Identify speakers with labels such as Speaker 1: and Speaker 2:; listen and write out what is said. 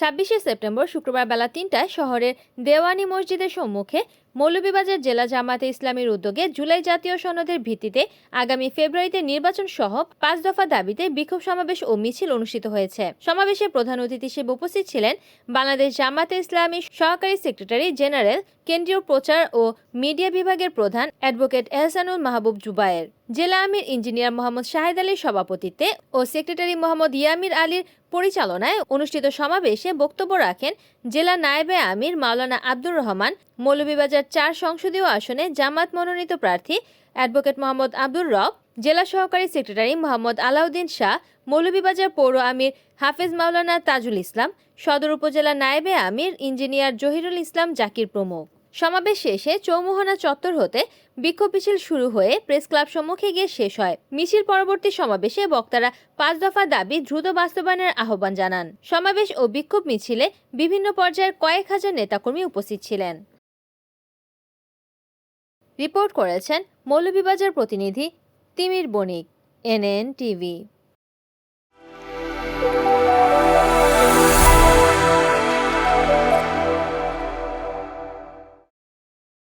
Speaker 1: ছাব্বিশে সেপ্টেম্বর শুক্রবার বেলা তিনটায় শহরের দেওয়ানি মসজিদের সম্মুখে মৌলভীবাজার জেলা জামাতে ইসলামীর উদ্যোগে জুলাই জাতীয় সনদের ভিত্তিতে আগামী ফেব্রুয়ারিতে নির্বাচন সহ পাঁচ দফা দাবিতে বিক্ষোভ সমাবেশ ও মিছিল অনুষ্ঠিত হয়েছে। সমাবেশে প্রধান অতিথি হিসেবে উপস্থিত ছিলেন বাংলাদেশ জামাতে ইসলামী সহকারী সেক্রেটারি জেনারেল, কেন্দ্রীয় প্রচার ও মিডিয়া বিভাগের প্রধান অ্যাডভোকেট এহসানুল মাহবুব জুবায়ের, জেলা আমির ইঞ্জিনিয়ার মোহাম্মদ শাহেদ আলীর সভাপতিত্বে ও সেক্রেটারি মোহাম্মদ ইয়ামির আলীর পরিচালনায় অনুষ্ঠিত সমাবেশে বক্তব্য রাখেন জেলা নায়েবে আমির মাওলানা আব্দুর রহমান, মৌলভীবাজার সংসদীয় আসনে জামাত মনোনীত প্রার্থী অ্যাডভোকেট মোহাম্মদ আব্দুর রব, জেলা সহকারী সেক্রেটারি মোহাম্মদ আলাউদ্দিন শাহ, মৌলভীবাজার পৌর আমির হাফেজ মাওলানা তাজুল ইসলাম, সদর উপজেলা নায়েবে আমির ইঞ্জিনিয়ার জহিরুল ইসলাম জাকির প্রমুখ সমাবেশ শেষে চৌমোহনা চত্বর হতে বিক্ষোভ মিছিল শুরু হয়ে প্রেস ক্লাব সম্মুখে গিয়ে শেষ হয়। মিছিল পরবর্তী সমাবেশে বক্তারা পাঁচ দফা দাবি দ্রুত বাস্তবায়নের আহ্বান জানান। সমাবেশ ও বিক্ষোভ মিছিলে বিভিন্ন পর্যায়ের কয়েক হাজার নেতাকর্মী উপস্থিত ছিলেন। রিপোর্ট করেছেন মৌলভীবাজার প্রতিনিধি তিমির বণিক এনএন টিভি।